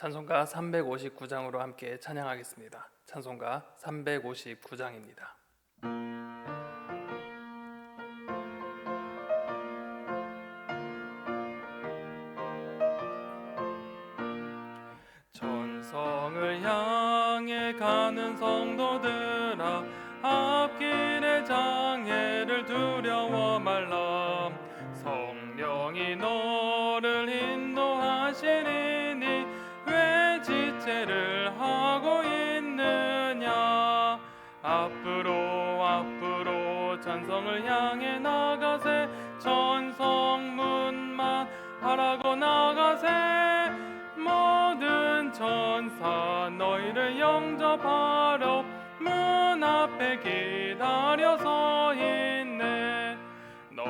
찬송가 359장으로 함께 찬양하겠습니다. 찬송가 359장입니다. 천성을 향해 나가세. 천성문만 바라고 나가세. 모든 천사 너희를 영접하러 문 앞에 기다려서 있네. 너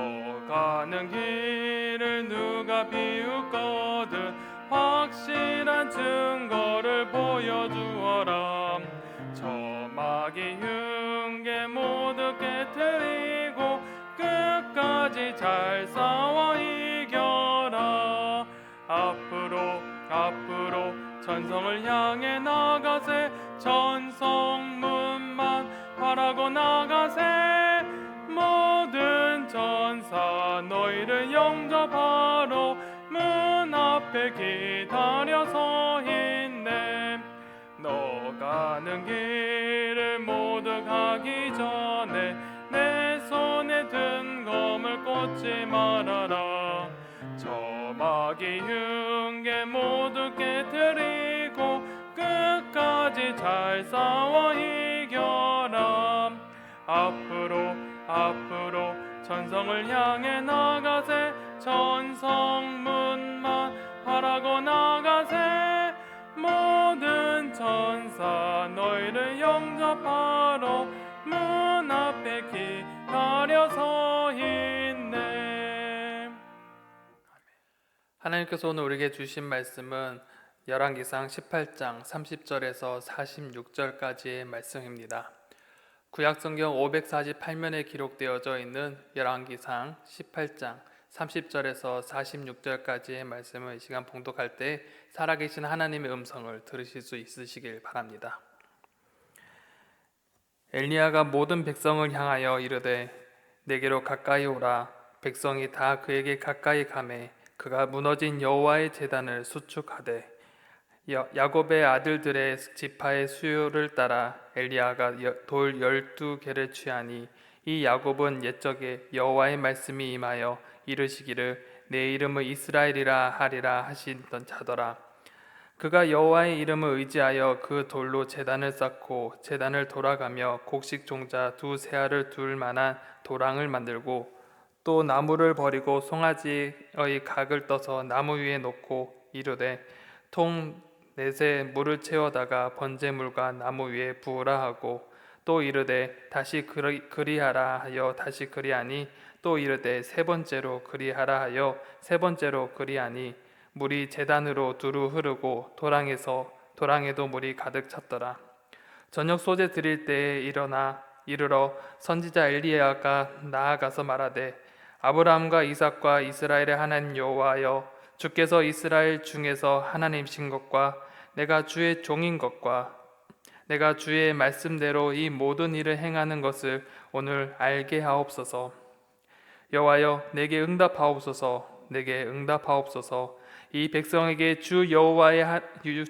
가는 길을 누가 비웃거든. 확실한 증거를 보여주어라. 저 마귀 끝까지 잘 싸워 이겨라. 앞으로 앞으로 천성을 향해 나가세. 천 천사 너희를 영접하러 문 앞에 기다려 서 있네 하나님께서 오늘 우리에게 주신 말씀은 열왕기상 18장 30절에서 46절까지의 말씀입니다. 구약 성경 548면에 기록되어져 있는 열왕기상 18장 30절에서 46절까지의 말씀을 이 시간 봉독할 때 살아계신 하나님의 음성을 들으실 수 있으시길 바랍니다. 엘리야가 모든 백성을 향하여 이르되 내게로 가까이 오라 백성이 다 그에게 가까이 가매 그가 무너진 여호와의 제단을 수축하되 야- 야곱의 아들들의 지파의 수요를 따라 엘리야가 여- 돌 열두 개를 취하니 이 야곱은 옛적에 여호와의 말씀이 임하여 이르시기를 내 이름을 이스라엘이라 하리라 하시던 자더라. 그가 여호와의 이름을 의지하여 그 돌로 제단을 쌓고 제단을 돌아가며 곡식 종자 두 세알을 둘 만한 도랑을 만들고 또 나무를 버리고 송아지의 각을 떠서 나무 위에 놓고 이르되 통 넷에 물을 채워다가 번제물과 나무 위에 부으라 하고 또 이르되 다시 그리, 그리하라 하여 다시 그리하니 또 이르되 세 번째로 그리하라 하여 세 번째로 그리하니 물이 재단으로 두루 흐르고 도랑에서 도랑에도 물이 가득 찼더라. 저녁 소재 드릴 때에 일어나 이르러 선지자 엘리야가 나아가서 말하되 아브라함과 이삭과 이스라엘의 하나님 여호와여 주께서 이스라엘 중에서 하나님신 것과 내가 주의 종인 것과 내가 주의 말씀대로 이 모든 일을 행하는 것을 오늘 알게 하옵소서. 여호와여 내게 응답하옵소서. 내게 응답하옵소서. 이 백성에게 주 여호와의 하-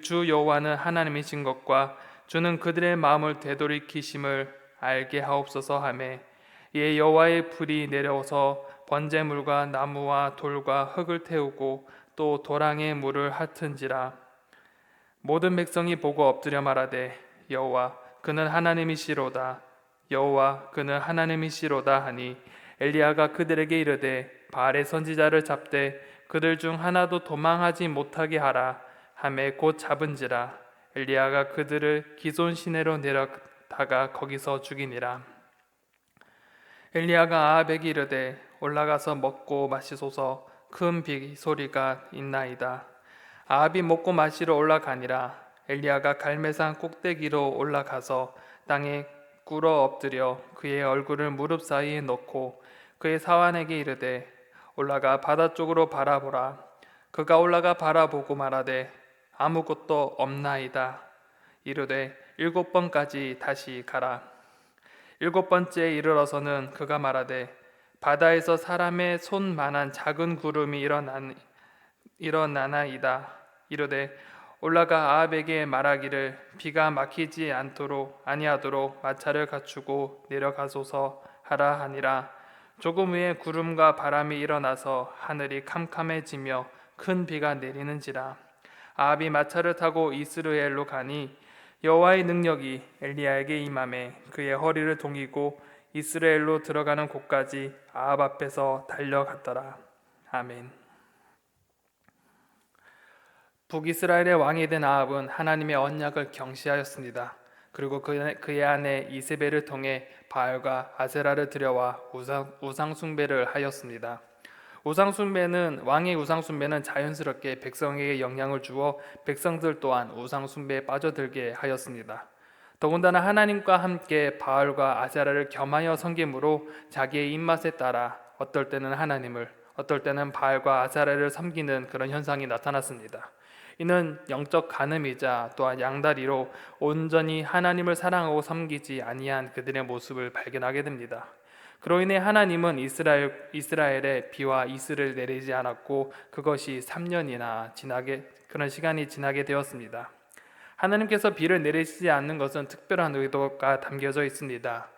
주 여호와는 하나님이신 것과 주는 그들의 마음을 되돌이키심을 알게 하옵소서 하매 이에 여호와의 불이 내려서 번제물과 나무와 돌과 흙을 태우고 또 도랑의 물을 핥은지라 모든 백성이 보고 엎드려 말하되 여호와 그는 하나님이시로다 여호와 그는 하나님이시로다 하니 엘리야가 그들에게 이르되 바알의 선지자를 잡되 그들 중 하나도 도망하지 못하게 하라. 하매 곧 잡은지라. 엘리야가 그들을 기손 시내로 내려다가 거기서 죽이니라. 엘리야가 아합에게 이르되 올라가서 먹고 마시소서. 큰 비 소리가 있나이다. 아합이 먹고 마시러 올라가니라. 엘리야가 갈매산 꼭대기로 올라가서 땅에 꿇어 엎드려 그의 얼굴을 무릎 사이에 넣고 그의 사환에게 이르되 올라가 바다 쪽으로 바라보라 그가 올라가 바라보고 말하되 아무것도 없나이다. 이르되 일곱 번까지 다시 가라. 일곱 번째에 이르러서는 그가 말하되 바다에서 사람의 손만한 작은 구름이 일어난 일어나나이다. 이르되 올라가 아합에게 말하기를 비가 막히지 않도록 아니하도록 마차를 갖추고 내려가소서 하라 하니라. 조금 후에 구름과 바람이 일어나서 하늘이 캄캄해지며 큰 비가 내리는지라. 아합이 마차를 타고 이스르엘로 가니 여호와의 능력이 엘리야에게 임함에 그의 허리를 동이고 이스라엘로 들어가는 곳까지 아합 앞에서 달려갔더라. 아멘. 북이스라엘의 왕이 된 아합은 하나님의 언약을 경시하였습니다. 그리고 그- 그의 아내 이세벨을 통해 바알과 아세라를 들여와 우상, 우상 숭배를 하였습니다. 우상 숭배는 왕의 우상 숭배는 자연스럽게 백성에게 영향을 주어 백성들 또한 우상 숭배에 빠져들게 하였습니다. 더군다나 하나님과 함께 바알과 아세라를 겸하여 섬김으로 자기의 입맛에 따라 어떨 때는 하나님을 어떨 때는 바알과 아세라를 섬기는 그런 현상이 나타났습니다. 이는 영적 간음이자 또한 양다리로 온전히 하나님을 사랑하고 섬기지 아니한 그들의 모습을 발견하게 됩니다. 그로 인해 하나님은 이스라엘 이스라엘에 비와 이슬을 내리지 않았고 그것이 3년이나 지나게 그런 시간이 지나게 되었습니다. 하나님께서 비를 내리시지 않는 것은 특별한 의도가 담겨져 있습니다.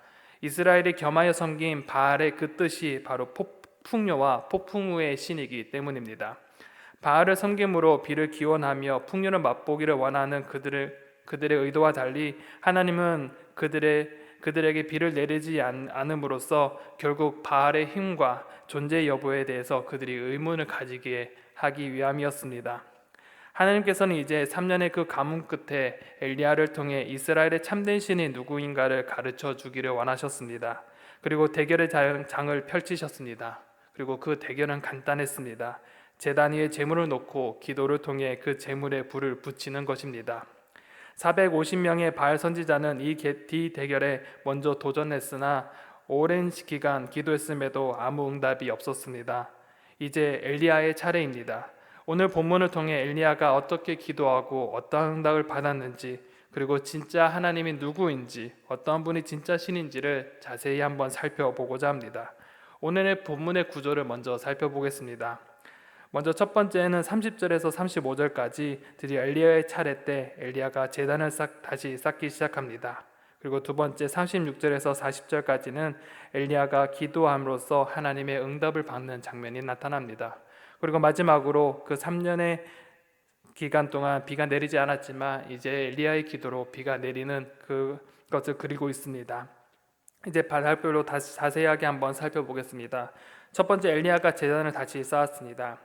이스라엘이 겸하여 섬긴 바알의 그 뜻이 바로 폭 풍요와 폭풍우의 신이기 때문입니다. 바알을 섬김으로 비를 기원하며 풍요를 맛보기를 원하는 그들의 그들의 의도와 달리 하나님은 그들의 그들에게 비를 내리지 않- 않음으로써 결국 바알의 힘과 존재 여부에 대해서 그들이 의문을 가지게 하기 위함이었습니다. 하나님께서는 이제 3년의 그 가뭄 끝에 엘리야를 통해 이스라엘의 참된 신이 누구인가를 가르쳐 주기를 원하셨습니다. 그리고 대결의 장- 장을 펼치셨습니다. 그리고 그 대결은 간단했습니다. 제단 위에 재물을 놓고 기도를 통해 그 재물에 불을 붙이는 것입니다. 450명의 바알 선지자는 이 대결에 먼저 도전했으나 오랜 기간 기도했음에도 아무 응답이 없었습니다. 이제 엘리야의 차례입니다. 오늘 본문을 통해 엘리야가 어떻게 기도하고 어떠한 응답을 받았는지 그리고 진짜 하나님이 누구인지 어떤 분이 진짜 신인지를 자세히 한번 살펴보고자 합니다. 오늘의 본문의 구조를 먼저 살펴보겠습니다. 먼저 첫 번째는 30절에서 35절까지 드디어 엘리야의 차례 때 엘리야가 제단을 쌓, 다시 쌓기 시작합니다. 그리고 두 번째 36절에서 40절까지는 엘리야가 기도함으로써 하나님의 응답을 받는 장면이 나타납니다. 그리고 마지막으로 그 3년의 기간 동안 비가 내리지 않았지만 이제 엘리야의 기도로 비가 내리는 그것을 그리고 있습니다. 이제 바달별로 다시 자세하게 한번 살펴보겠습니다. 첫 번째 엘리야가 제단을 다시 쌓았습니다.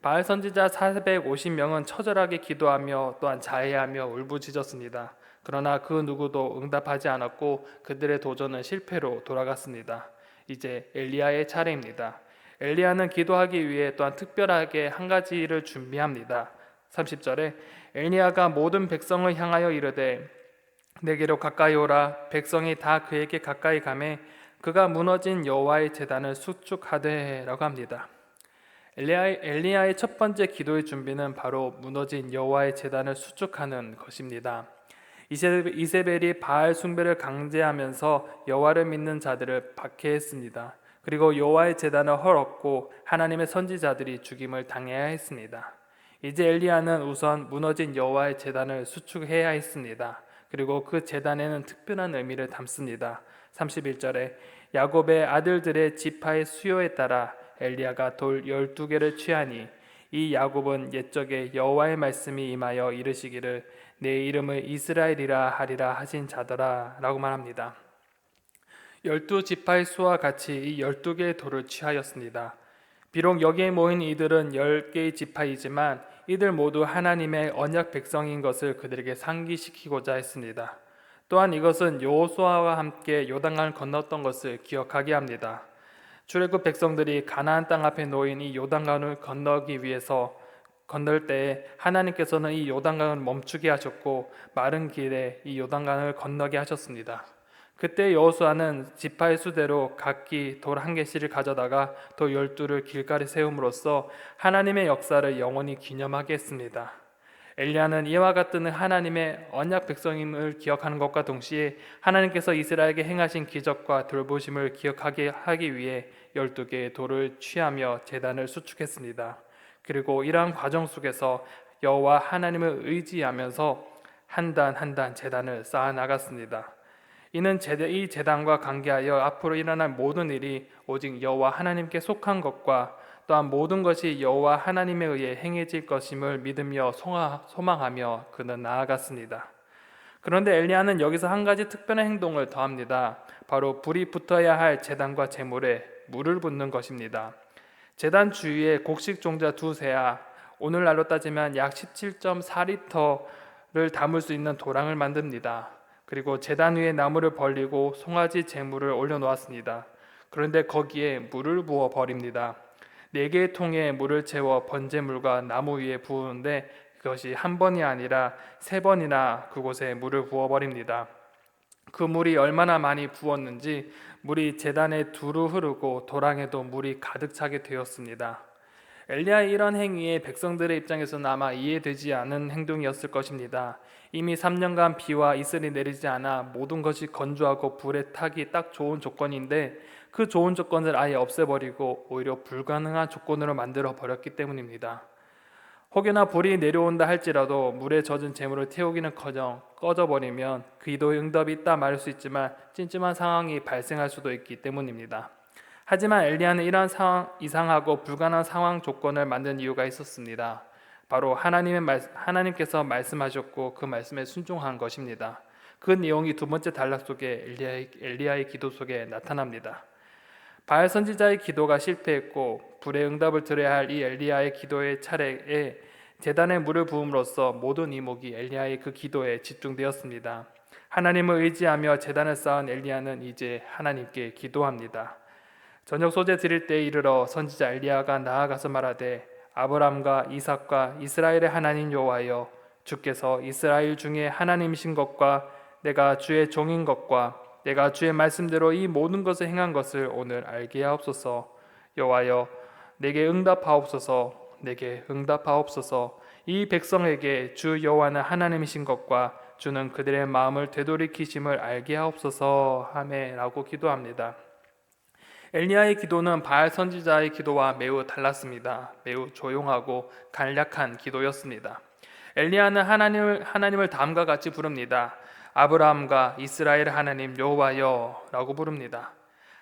바알 선지자 450명은 처절하게 기도하며 또한 자해하며 울부짖었습니다. 그러나 그 누구도 응답하지 않았고 그들의 도전은 실패로 돌아갔습니다. 이제 엘리야의 차례입니다. 엘리야는 기도하기 위해 또한 특별하게 한 가지를 준비합니다. 30절에 엘리야가 모든 백성을 향하여 이르되 내게로 가까이 오라 백성이 다 그에게 가까이 가매 그가 무너진 여호와의 제단을 수축하되라고 합니다. 엘리야의, 엘리야의 첫 번째 기도의 준비는 바로 무너진 여호와의 제단을 수축하는 것입니다. 이세- 이세벨이 바알 숭배를 강제하면서 여호와를 믿는 자들을 박해했습니다. 그리고 여호와의 제단을 헐었고 하나님의 선지자들이 죽임을 당해야 했습니다. 이제 엘리야는 우선 무너진 여호와의 제단을 수축해야 했습니다. 그리고 그 제단에는 특별한 의미를 담습니다. 31절에 야곱의 아들들의 지파의 수요에 따라 엘리야가 돌 12개를 취하니 이 야곱은 옛적에 여호와의 말씀이 임하여 이르시기를 내 이름을 이스라엘이라 하리라 하신 자더라라고 말합니다. 열두 지파의 수와 같이 이 열두 개의 돌을 취하였습니다. 비록 여기에 모인 이들은 열 개의 지파이지만 이들 모두 하나님의 언약 백성인 것을 그들에게 상기시키고자 했습니다. 또한 이것은 여호수아와 함께 요단강을 건넜던 것을 기억하게 합니다. 출애굽 백성들이 가나안 땅 앞에 놓인 이 요단강을 건너기 위해서 건널 때에 하나님께서는 이 요단강을 멈추게 하셨고 마른 길에 이 요단강을 건너게 하셨습니다. 그때 여호수아는 지파의 수대로 각기 돌 한 개씩을 가져다가 돌 열두를 길가에 세움으로써 하나님의 역사를 영원히 기념하게 했습니다. 엘리야는 이와 같은 하나님의 언약 백성임을 기억하는 것과 동시에 하나님께서 이스라엘에게 행하신 기적과 돌보심을 기억하게 하기 위해 열두 개의 돌을 취하며 제단을 수축했습니다. 그리고 이러한 과정 속에서 여호와 하나님을 의지하면서 한 단 한단 제단을 쌓아 나갔습니다. 이는 이 제단과 관계하여 앞으로 일어날 모든 일이 오직 여호와 하나님께 속한 것과 또한 모든 것이 여호와 하나님에 의해 행해질 것임을 믿으며 소망하며 그는 나아갔습니다. 그런데 엘리야는 여기서 한 가지 특별한 행동을 더합니다. 바로 불이 붙어야 할 제단과 제물에 물을 붓는 것입니다. 제단 주위에 곡식 종자 두 세야 오늘날로 따지면 약 17.4리터를 담을 수 있는 도랑을 만듭니다. 그리고 제단 위에 나무를 벌리고 송아지 제물을 올려놓았습니다. 그런데 거기에 물을 부어 버립니다. 네 개의 통에 물을 채워 번제물과 나무 위에 부으는데 그것이 한 번이 아니라 세 번이나 그곳에 물을 부어 버립니다. 그 물이 얼마나 많이 부었는지 물이 제단에 두루 흐르고 도랑에도 물이 가득 차게 되었습니다. 엘리야의 이런 행위에 백성들의 입장에서는 아마 이해되지 않은 행동이었을 것입니다. 이미 3년간 비와 이슬이 내리지 않아 모든 것이 건조하고 불에 타기 딱 좋은 조건인데 그 좋은 조건을 아예 없애버리고 오히려 불가능한 조건으로 만들어 버렸기 때문입니다. 혹여나 불이 내려온다 할지라도 물에 젖은 재물을 태우기는커녕 꺼져버리면 기도의 응답이 있다 말할 수 있지만 찜찜한 상황이 발생할 수도 있기 때문입니다. 하지만 엘리야는 이러한 상황, 이상하고 불가능한 상황 조건을 만든 이유가 있었습니다. 바로 하나님의 말, 하나님께서 말씀하셨고 그 말씀에 순종한 것입니다. 그 내용이 두 번째 단락 속에 엘리야의, 엘리야의 기도 속에 나타납니다. 바알 선지자의 기도가 실패했고 불의 응답을 들어야 할 이 엘리야의 기도의 차례에 제단에 물을 부음으로써 모든 이목이 엘리야의 그 기도에 집중되었습니다. 하나님을 의지하며 제단을 쌓은 엘리야는 이제 하나님께 기도합니다. 저녁 소재 드릴 때에 이르러 선지자 엘리야가 나아가서 말하되 아브람과 이삭과 이스라엘의 하나님 여호와여 주께서 이스라엘 중에 하나님이신 것과 내가 주의 종인 것과 내가 주의 말씀대로 이 모든 것을 행한 것을 오늘 알게 하옵소서. 여호와여 내게 응답하옵소서. 내게 응답하옵소서. 이 백성에게 주 여호와는 하나님이신 것과 주는 그들의 마음을 되돌이키심을 알게 하옵소서. 하매라고 기도합니다. 엘리야의 기도는 바알 선지자의 기도와 매우 달랐습니다. 매우 조용하고 간략한 기도였습니다. 엘리야는 하나님을 하나님을 다음과 같이 부릅니다. 아브라함과 이스라엘 하나님 여호와여라고 부릅니다.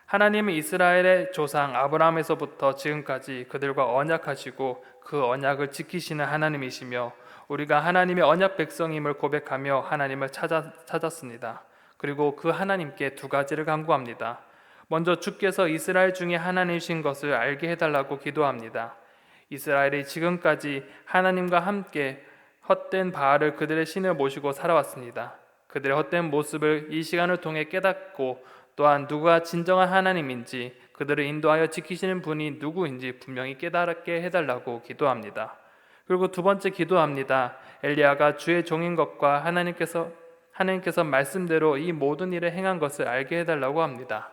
하나님은 이스라엘의 조상 아브라함에서부터 지금까지 그들과 언약하시고 그 언약을 지키시는 하나님이시며 우리가 하나님의 언약 백성임을 고백하며 하나님을 찾아, 찾았습니다. 그리고 그 하나님께 두 가지를 간구합니다. 먼저 주께서 이스라엘 중에 하나님이신 것을 알게 해달라고 기도합니다. 이스라엘이 지금까지 하나님과 함께 헛된 바알을 그들의 신을 모시고 살아왔습니다. 그들의 헛된 모습을 이 시간을 통해 깨닫고 또한 누가 진정한 하나님인지 그들을 인도하여 지키시는 분이 누구인지 분명히 깨닫게 해달라고 기도합니다. 그리고 두 번째 기도합니다. 엘리야가 주의 종인 것과 하나님께서 하나님께서 말씀대로 이 모든 일을 행한 것을 알게 해달라고 합니다.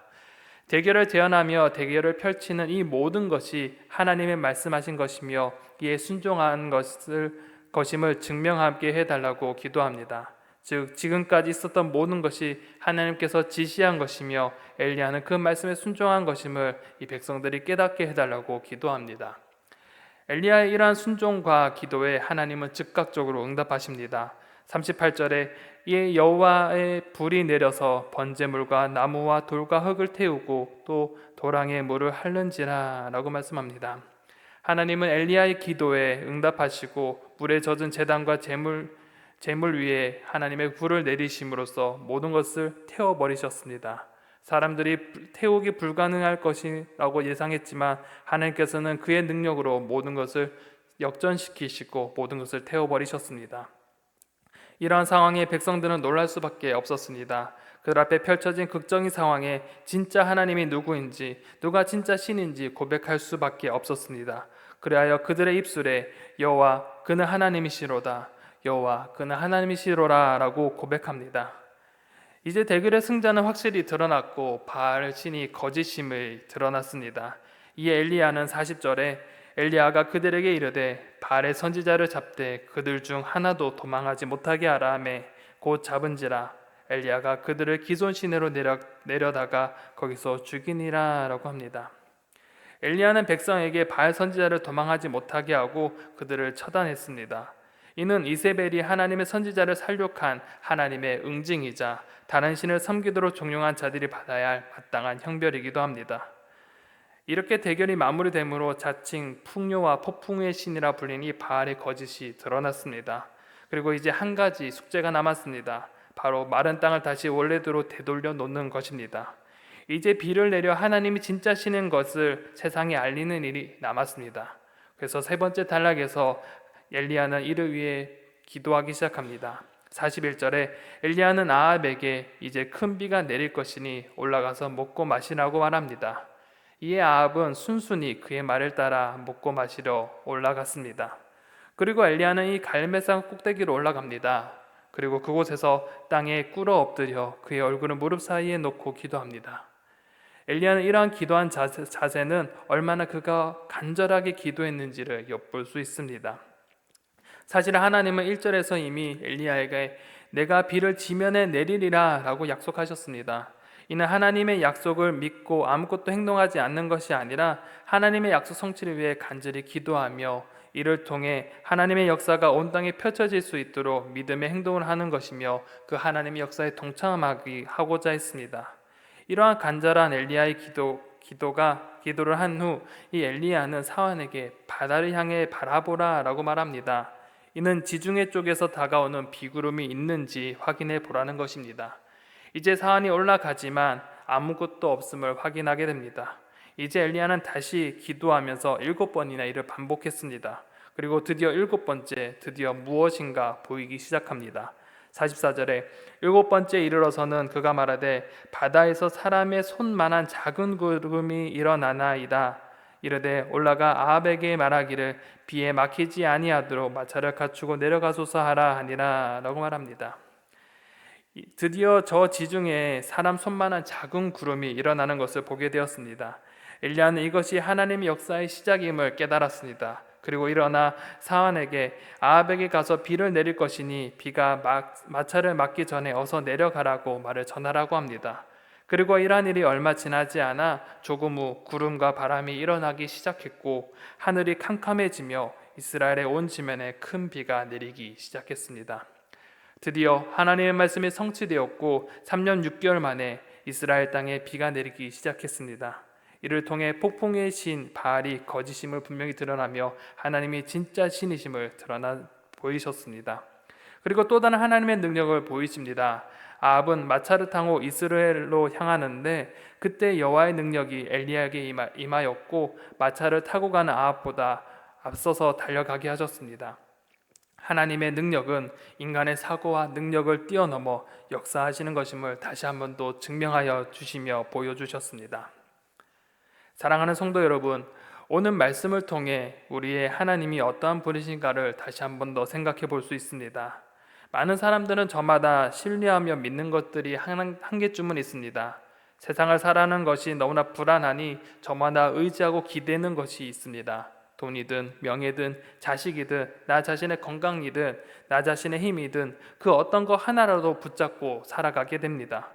대결을 제안하며 대결을 펼치는 이 모든 것이 하나님의 말씀하신 것이며 이에 순종한 것을 것임을 증명하게 해달라고 기도합니다. 즉 지금까지 있었던 모든 것이 하나님께서 지시한 것이며 엘리야는 그 말씀에 순종한 것임을 이 백성들이 깨닫게 해달라고 기도합니다. 엘리야의 이러한 순종과 기도에 하나님은 즉각적으로 응답하십니다. 38절에 이에 여호와의 불이 내려서 번제물과 나무와 돌과 흙을 태우고 또 도랑의 물을 핥는지라라고 말씀합니다. 하나님은 엘리야의 기도에 응답하시고 물에 젖은 제단과 제물 제물 위에 하나님의 불을 내리심으로써 모든 것을 태워 버리셨습니다. 사람들이 태우기 불가능할 것이라고 예상했지만 하나님께서는 그의 능력으로 모든 것을 역전시키시고 모든 것을 태워 버리셨습니다. 이러한 상황에 백성들은 놀랄 수밖에 없었습니다. 그들 앞에 펼쳐진 극적인 상황에 진짜 하나님이 누구인지, 누가 진짜 신인지 고백할 수밖에 없었습니다. 그리하여 그들의 입술에 여호와 그는 하나님이시로다. 여호와 그는 하나님이시로라라고 고백합니다. 이제 대결의 승자는 확실히 드러났고 바알 신이 거짓임을 드러났습니다. 이에 엘리야는 40절에 엘리야가 그들에게 이르되 바알의 선지자를 잡되 그들 중 하나도 도망하지 못하게 하라 하매 곧 잡은지라 엘리야가 그들을 기손 시내로 내려, 내려다가 거기서 죽이니라라고 합니다. 엘리야는 백성에게 바알 선지자를 도망하지 못하게 하고 그들을 처단했습니다. 이는 이세벨이 하나님의 선지자를 살육한 하나님의 응징이자 다른 신을 섬기도록 종용한 자들이 받아야 할 마땅한 형벌이기도 합니다. 이렇게 대결이 마무리되므로 자칭 풍요와 폭풍의 신이라 불리니 바알의 거짓이 드러났습니다. 그리고 이제 한 가지 숙제가 남았습니다. 바로 마른 땅을 다시 원래대로 되돌려 놓는 것입니다. 이제 비를 내려 하나님이 진짜 신인 것을 세상에 알리는 일이 남았습니다. 그래서 세 번째 단락에서 엘리야는 이를 위해 기도하기 시작합니다. 41절에 엘리야는 아합에게 이제 큰 비가 내릴 것이니 올라가서 먹고 마시라고 말합니다. 이에 아합은 순순히 그의 말을 따라 먹고 마시러 올라갔습니다. 그리고 엘리야는 이 갈매산 꼭대기로 올라갑니다. 그리고 그곳에서 땅에 꿇어 엎드려 그의 얼굴을 무릎 사이에 놓고 기도합니다. 엘리야는 이러한 기도한 자세, 자세는 얼마나 그가 간절하게 기도했는지를 엿볼 수 있습니다. 사실 하나님은 1절에서 이미 엘리야에게 내가 비를 지면에 내리리라 라고 약속하셨습니다. 이는 하나님의 약속을 믿고 아무것도 행동하지 않는 것이 아니라 하나님의 약속 성취를 위해 간절히 기도하며 이를 통해 하나님의 역사가 온 땅에 펼쳐질 수 있도록 믿음의 행동을 하는 것이며 그 하나님의 역사에 동참하기 하고자 했습니다. 이러한 간절한 엘리야의 기도 기도가 기도를 한 후 이 엘리야는 사환에게 바다를 향해 바라보라라고 말합니다. 이는 지중해 쪽에서 다가오는 비구름이 있는지 확인해 보라는 것입니다. 이제 사안이 올라가지만 아무것도 없음을 확인하게 됩니다. 이제 엘리야는 다시 기도하면서 일곱 번이나 이를 반복했습니다. 그리고 드디어 일곱 번째, 드디어 무엇인가 보이기 시작합니다. 44절에 일곱 번째 이르러서는 그가 말하되 바다에서 사람의 손만한 작은 구름이 일어나나이다. 이르되 올라가 아합에게 말하기를 비에 막히지 아니하도록 마차를 갖추고 내려가소서 하라 하니라라고 말합니다. 드디어 저 지중해 사람 손만한 작은 구름이 일어나는 것을 보게 되었습니다. 엘리야는 이것이 하나님의 역사의 시작임을 깨달았습니다. 그리고 일어나 사안에게 아합에게 가서 비를 내릴 것이니 비가 막, 마차를 막기 전에 어서 내려가라고 말을 전하라고 합니다. 그리고 이러한 일이 얼마 지나지 않아 조금 후 구름과 바람이 일어나기 시작했고 하늘이 캄캄해지며 이스라엘의 온 지면에 큰 비가 내리기 시작했습니다. 드디어 하나님의 말씀이 성취되었고 3년 6개월 만에 이스라엘 땅에 비가 내리기 시작했습니다. 이를 통해 폭풍의 신 바알이 거짓임을 분명히 드러나며 하나님이 진짜 신이심을 드러나 보이셨습니다. 그리고 또 다른 하나님의 능력을 보이십니다. 아합은 마차를 타고 이스라엘로 향하는데 그때 여호와의 능력이 엘리야에게 임하였고 마차를 타고 가는 아합보다 앞서서 달려가게 하셨습니다. 하나님의 능력은 인간의 사고와 능력을 뛰어넘어 역사하시는 것임을 다시 한 번 더 증명하여 주시며 보여주셨습니다. 사랑하는 성도 여러분, 오늘 말씀을 통해 우리의 하나님이 어떠한 분이신가를 다시 한 번 더 생각해 볼 수 있습니다. 많은 사람들은 저마다 신뢰하며 믿는 것들이 한, 한 개쯤은 있습니다. 세상을 살아가는 것이 너무나 불안하니 저마다 의지하고 기대는 것이 있습니다. 돈이든 명예든 자식이든 나 자신의 건강이든 나 자신의 힘이든 그 어떤 거 하나라도 붙잡고 살아가게 됩니다.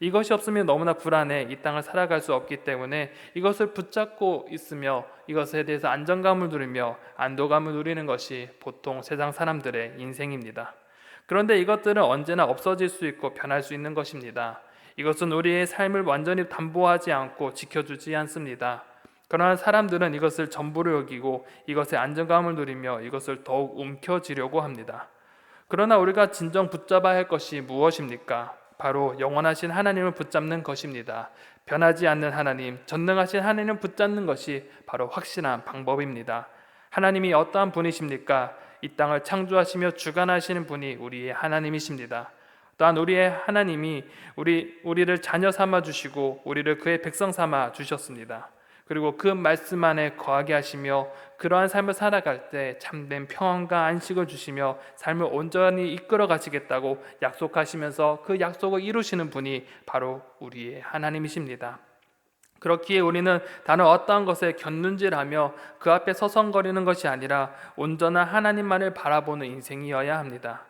이것이 없으면 너무나 불안해 이 땅을 살아갈 수 없기 때문에 이것을 붙잡고 있으며 이것에 대해서 안정감을 누리며 안도감을 누리는 것이 보통 세상 사람들의 인생입니다. 그런데 이것들은 언제나 없어질 수 있고 변할 수 있는 것입니다. 이것은 우리의 삶을 완전히 담보하지 않고 지켜주지 않습니다. 그러나 사람들은 이것을 전부로 여기고 이것의 안정감을 누리며 이것을 더욱 움켜쥐려고 합니다. 그러나 우리가 진정 붙잡아야 할 것이 무엇입니까? 바로 영원하신 하나님을 붙잡는 것입니다. 변하지 않는 하나님, 전능하신 하나님을 붙잡는 것이 바로 확실한 방법입니다. 하나님이 어떠한 분이십니까? 이 땅을 창조하시며 주관하시는 분이 우리의 하나님이십니다. 또한 우리의 하나님이 우리 우리를 자녀 삼아 주시고 우리를 그의 백성 삼아 주셨습니다. 그리고 그 말씀 안에 거하게 하시며 그러한 삶을 살아갈 때 참된 평안과 안식을 주시며 삶을 온전히 이끌어 가시겠다고 약속하시면서 그 약속을 이루시는 분이 바로 우리의 하나님이십니다. 그렇기에 우리는 다른 어떠한 것에 곁눈질하며 그 앞에 서성거리는 것이 아니라 온전한 하나님만을 바라보는 인생이어야 합니다.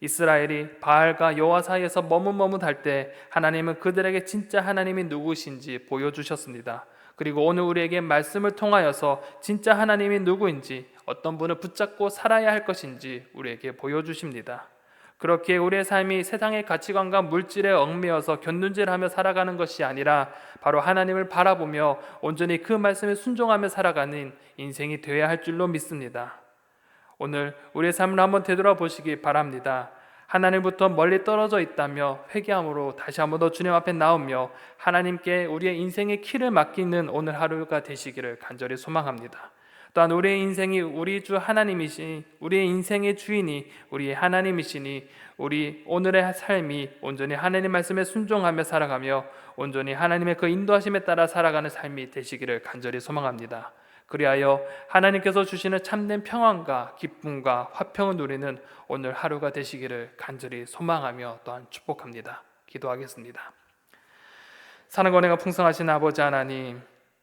이스라엘이 바알과 여호와 사이에서 머뭇머뭇할 때 하나님은 그들에게 진짜 하나님이 누구신지 보여주셨습니다. 그리고 오늘 우리에게 말씀을 통하여서 진짜 하나님이 누구인지 어떤 분을 붙잡고 살아야 할 것인지 우리에게 보여주십니다. 그렇게 우리의 삶이 세상의 가치관과 물질에 얽매여서 곁눈질하며 살아가는 것이 아니라 바로 하나님을 바라보며 온전히 그 말씀에 순종하며 살아가는 인생이 되어야 할 줄로 믿습니다. 오늘 우리의 삶을 한번 되돌아보시기 바랍니다. 하나님부터 멀리 떨어져 있다며 회개함으로 다시 한번 더 주님 앞에 나오며 하나님께 우리의 인생의 키를 맡기는 오늘 하루가 되시기를 간절히 소망합니다. 또한 우리의 인생이 우리 주 하나님이시니 우리의 인생의 주인이 우리의 하나님이시니 우리 오늘의 삶이 온전히 하나님 말씀에 순종하며 살아가며 온전히 하나님의 그 인도하심에 따라 살아가는 삶이 되시기를 간절히 소망합니다. 그리하여 하나님께서 주시는 참된 평안과 기쁨과 화평을 누리는 오늘 하루가 되시기를 간절히 소망하며 또한 축복합니다. 기도하겠습니다. 사는 권혜가 풍성하신 아버지 하나님,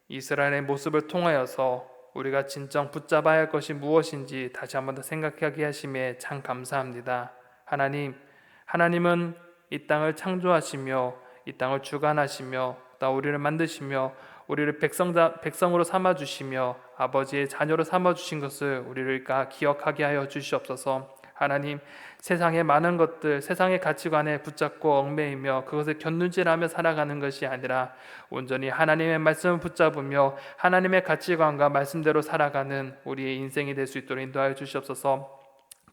이스라엘의 모습을 통하여서 우리가 진정 붙잡아야 할 것이 무엇인지 다시 한번 더 생각하게 하심에 참 감사합니다. 하나님, 하나님은 이 땅을 창조하시며 이 땅을 주관하시며 또 우리를 만드시며 우리를 백성자, 백성으로 삼아 주시며 아버지의 자녀로 삼아 주신 것을 우리를 기억하게 하여 주시옵소서. 하나님, 세상의 많은 것들, 세상의 가치관에 붙잡고 얽매이며 그것을 곁눈질하며 살아가는 것이 아니라 온전히 하나님의 말씀을 붙잡으며 하나님의 가치관과 말씀대로 살아가는 우리의 인생이 될 수 있도록 인도하여 주시옵소서.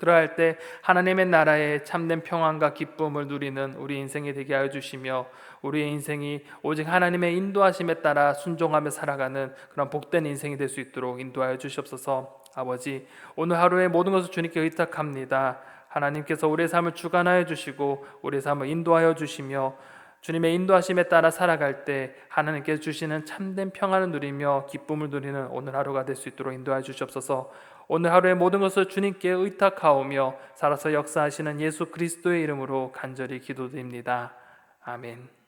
그러할 때 하나님의 나라의 참된 평안과 기쁨을 누리는 우리 인생이 되게 하여 주시며 우리의 인생이 오직 하나님의 인도하심에 따라 순종하며 살아가는 그런 복된 인생이 될 수 있도록 인도하여 주시옵소서. 아버지, 오늘 하루의 모든 것을 주님께 의탁합니다. 하나님께서 우리의 삶을 주관하여 주시고 우리의 삶을 인도하여 주시며 주님의 인도하심에 따라 살아갈 때 하나님께서 주시는 참된 평안을 누리며 기쁨을 누리는 오늘 하루가 될 수 있도록 인도하여 주시옵소서. 오늘 하루의 모든 것을 주님께 의탁하오며 살아서 역사하시는 예수 그리스도의 이름으로 간절히 기도드립니다. 아멘.